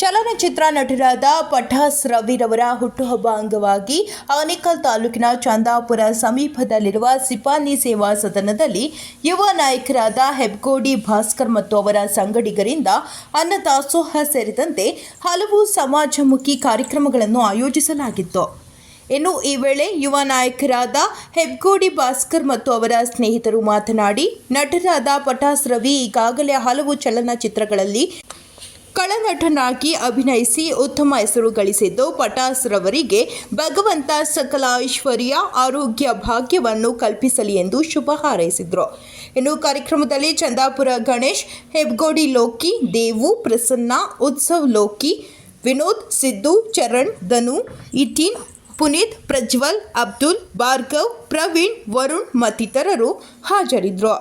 ಚಲನಚಿತ್ರ ನಟರಾದ ಪಠಾಸ್ ರವಿರವರ ಹುಟ್ಟುಹಬ್ಬ ಅಂಗವಾಗಿ ಆನೇಕಲ್ ತಾಲೂಕಿನ ಚಂದಾಪುರ ಸಮೀಪದಲ್ಲಿರುವ ಸಿಪಾನಿ ಸೇವಾ ಸದನದಲ್ಲಿ ಯುವ ನಾಯಕರಾದ ಹೆಬ್ಗೋಡಿ ಭಾಸ್ಕರ್ ಮತ್ತು ಅವರ ಸಂಗಡಿಗರಿಂದ ಅನ್ನದಾಸೋಹ ಸೇರಿದಂತೆ ಹಲವು ಸಮಾಜಮುಖಿ ಕಾರ್ಯಕ್ರಮಗಳನ್ನು ಆಯೋಜಿಸಲಾಗಿತ್ತು. ಇನ್ನು ಈ ವೇಳೆ ಯುವ ನಾಯಕರಾದ ಹೆಬ್ಗೋಡಿ ಭಾಸ್ಕರ್ ಮತ್ತು ಅವರ ಸ್ನೇಹಿತರು ಮಾತನಾಡಿ, ನಟರಾದ ಪಟಾಸ್ ರವಿ ಈಗಾಗಲೇ ಹಲವು ಚಲನಚಿತ್ರಗಳಲ್ಲಿ ಕಳನಟನಾಗಿ ಅಭಿನಯಿಸಿ ಉತ್ತಮ ಹೆಸರು ಗಳಿಸಿದ್ದು ಪಟಾಸ್ ರವರಿಗೆ ಭಗವಂತ ಸಕಲ ಐಶ್ವರ್ಯ, ಆರೋಗ್ಯ, ಭಾಗ್ಯವನ್ನು ಕಲ್ಪಿಸಲಿ ಎಂದು ಶುಭ ಹಾರೈಸಿದರು. ಇನ್ನು ಕಾರ್ಯಕ್ರಮದಲ್ಲಿ ಚಂದಾಪುರ ಗಣೇಶ್ ಹೆಬ್ಗೋಡಿ ಲೋಕಿ, ದೇವು, ಪ್ರಸನ್ನ, ಉತ್ಸವ್ ಲೋಕಿ, ವಿನೋದ್, ಸಿದ್ದು, ಚರಣ್, ಧನು, ಇಟೀನ್, ಪುನೀತ್, ಪ್ರಜ್ವಲ್, ಅಬ್ದುಲ್, ಭಾರ್ಗವ್, ಪ್ರವೀಣ್, ವರುಣ್ ಮತ್ತಿತರರು ಹಾಜರಿದ್ದರು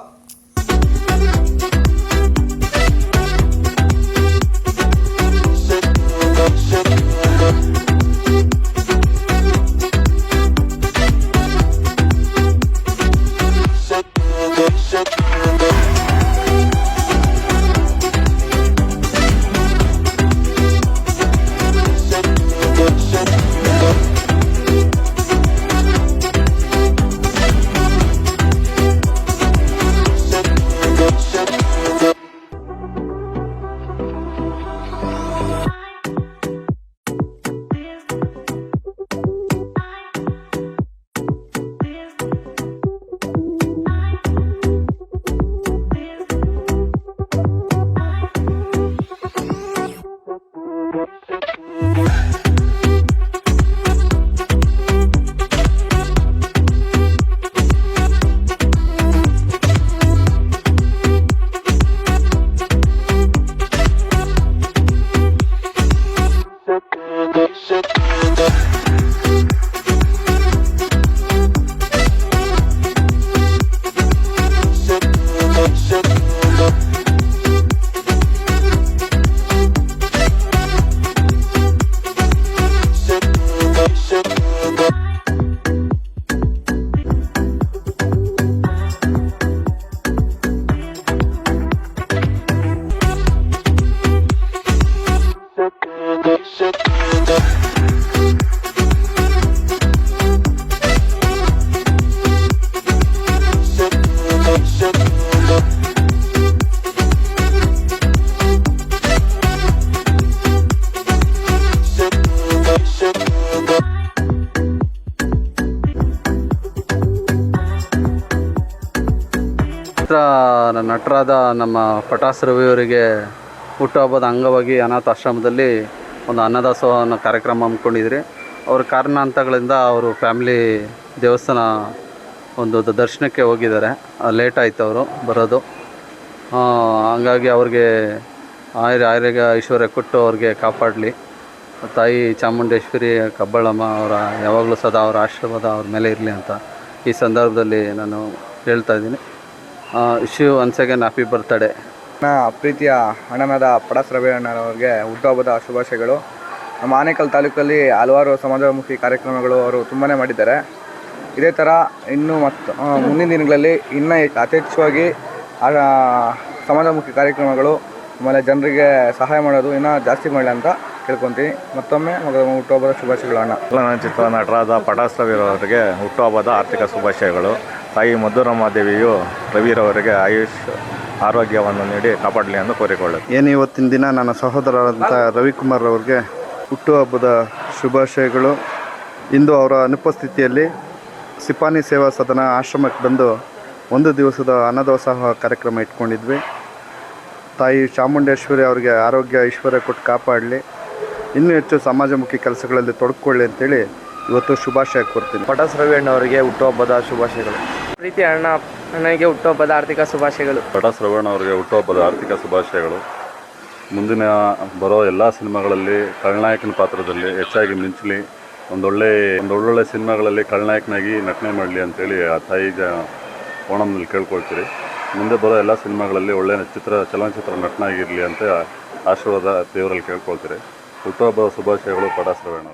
ಚಿತ್ರ ನಟರಾದ ನಮ್ಮ ಪಟಾಸ್ ರವಿಯವರಿಗೆ ಹುಟ್ಟುಹಬ್ಬದ ಅಂಗವಾಗಿ ಅನಾಥಾಶ್ರಮದಲ್ಲಿ ಒಂದು ಅನ್ನದಾಸೋಹ ಅನ್ನೋ ಕಾರ್ಯಕ್ರಮ ಹಮ್ಮಿಕೊಂಡಿದ್ರಿ. ಅವ್ರ ಕಾರಣಾಂತಗಳಿಂದ ಅವರು ಫ್ಯಾಮ್ಲಿ ದೇವಸ್ಥಾನ ಒಂದು ದರ್ಶನಕ್ಕೆ ಹೋಗಿದ್ದಾರೆ. ಲೇಟ್ ಆಯಿತು ಅವರು ಬರೋದು. ಹಂಗಾಗಿ ಅವ್ರಿಗೆ ಆಯ್ರ ಆರೋಗ್ಯ ಐಶ್ವರ್ಯ ಕೊಟ್ಟು ಅವ್ರಿಗೆ ಕಾಪಾಡಲಿ. ತಾಯಿ ಚಾಮುಂಡೇಶ್ವರಿ ಕಬ್ಬಳಮ್ಮ ಅವರ ಯಾವಾಗಲೂ ಸದಾ ಅವರ ಆಶೀರ್ವಾದ ಅವ್ರ ಮೇಲೆ ಇರಲಿ ಅಂತ ಈ ಸಂದರ್ಭದಲ್ಲಿ ನಾನು ಹೇಳ್ತಾ ಇದ್ದೀನಿ. Wish you once again happy birthday ನನ್ನ ಪ್ರೀತಿಯ ಅಣ್ಣನಾದ ಪಡಸ್ ರವಿ ಅಣ್ಣನವ್ರಿಗೆ ಹುಟ್ಟುಹಬ್ಬದ ಶುಭಾಶಯಗಳು. ನಮ್ಮ ಆನೇಕಲ್ ತಾಲೂಕಲ್ಲಿ ಹಲವಾರು ಸಮಾಜಮುಖಿ ಕಾರ್ಯಕ್ರಮಗಳು ಅವರು ತುಂಬಾ ಮಾಡಿದ್ದಾರೆ. ಇದೇ ಥರ ಇನ್ನೂ ಮತ್ತು ಮುಂದಿನ ದಿನಗಳಲ್ಲಿ ಇನ್ನೂ ಯಥೇಚ್ಛವಾಗಿ ಆ, ಸಮಾಜಮುಖಿ ಕಾರ್ಯಕ್ರಮಗಳು ಆಮೇಲೆ ಜನರಿಗೆ ಸಹಾಯ ಮಾಡೋದು ಇನ್ನೂ ಜಾಸ್ತಿ ಮಾಡಲಿ ಅಂತ ಕೇಳ್ಕೊತೀನಿ. ಮತ್ತೊಮ್ಮೆ ಮಗ ಹುಟ್ಟುಹಬ್ಬದ ಶುಭಾಶಯಗಳು ಅಣ್ಣ ಚಲನಚಿತ್ರ ನಟರಾದ ಪಟಾಸ್ ರವಿರವರಿಗೆ ಹುಟ್ಟುಹಬ್ಬದ ಆರ್ಥಿಕ ಶುಭಾಶಯಗಳು. ತಾಯಿ ಮಧುರಮಾದೇವಿಯು ರವಿರವರಿಗೆ ಆಯುಷ್ ಆರೋಗ್ಯವನ್ನು ನೀಡಿ ಕಾಪಾಡಲಿ ಎಂದು ಕೋರಿಕೊಳ್ಳುತ್ತೆ. ಏನು ಇವತ್ತಿನ ದಿನ ನನ್ನ ಸಹೋದರರಾದಂಥ ರವಿಕುಮಾರ್ ಅವರಿಗೆ ಹುಟ್ಟುಹಬ್ಬದ ಶುಭಾಶಯಗಳು. ಇಂದು ಅವರ ಅನುಪಸ್ಥಿತಿಯಲ್ಲಿ ಸಿಪಾನಿ ಸೇವಾ ಸದನ ಆಶ್ರಮಕ್ಕೆ ಬಂದು ಒಂದು ದಿವಸದ ಅನ್ನದೋತ್ಸಾಹ ಕಾರ್ಯಕ್ರಮ ಇಟ್ಕೊಂಡಿದ್ವಿ. ತಾಯಿ ಚಾಮುಂಡೇಶ್ವರಿ ಅವರಿಗೆ ಆರೋಗ್ಯ ಐಶ್ವರ್ಯ ಕೊಟ್ಟು ಕಾಪಾಡಲಿ. ಇನ್ನೂ ಹೆಚ್ಚು ಸಮಾಜಮುಖಿ ಕೆಲಸಗಳಲ್ಲಿ ತೊಡ್ಕೊಳ್ಳಿ ಅಂತೇಳಿ ಇವತ್ತು ಶುಭಾಶಯ ಕೋರ್ತೀನಿ. ಪಟಾಸ್ ರವಿ ಅಣ್ಣವರಿಗೆ ಹುಟ್ಟುಹಬ್ಬದ ಶುಭಾಶಯಗಳು. ಪ್ರೀತಿ ಅಣ್ಣ ಅಣ್ಣನಿಗೆ ಹುಟ್ಟುಹಬ್ಬದ ಆರ್ಥಿಕ ಶುಭಾಶಯಗಳು. ಪಟಾಸ್ ರವಣ ಅವರಿಗೆ ಹುಟ್ಟುಹಬ್ಬದ ಆರ್ಥಿಕ ಶುಭಾಶಯಗಳು. ಮುಂದಿನ ಬರೋ ಎಲ್ಲ ಸಿನಿಮಾಗಳಲ್ಲಿ ಖಳನಾಯಕನ ಪಾತ್ರದಲ್ಲಿ ಹೆಚ್ಚಾಗಿ ಮಿಂಚಲಿ ಒಂದೊಳ್ಳೆ ಒಂದೊಳ್ಳೊಳ್ಳೆ ಸಿನಿಮಾಗಳಲ್ಲಿ ಖಳನಾಯಕನಾಗಿ ನಟನೆ ಮಾಡಲಿ ಅಂತೇಳಿ ಆ ತಾಯಿಗೆ ಓಣಂನಲ್ಲಿ ಕೇಳ್ಕೊಳ್ತೀರಿ. ಮುಂದೆ ಬರೋ ಎಲ್ಲ ಸಿನಿಮಾಗಳಲ್ಲಿ ಒಳ್ಳೆಯ ಚಿತ್ರ ಚಲನಚಿತ್ರ ನಟನಾಗಿರಲಿ ಅಂತ ಆಶೀರ್ವಾದ ದೇವರಲ್ಲಿ ಕೇಳ್ಕೊಳ್ತೀರಿ. ಹುಟ್ಟುಹಬ್ಬದ ಶುಭಾಶಯಗಳು ಪಟಾಸ್ ರವಣ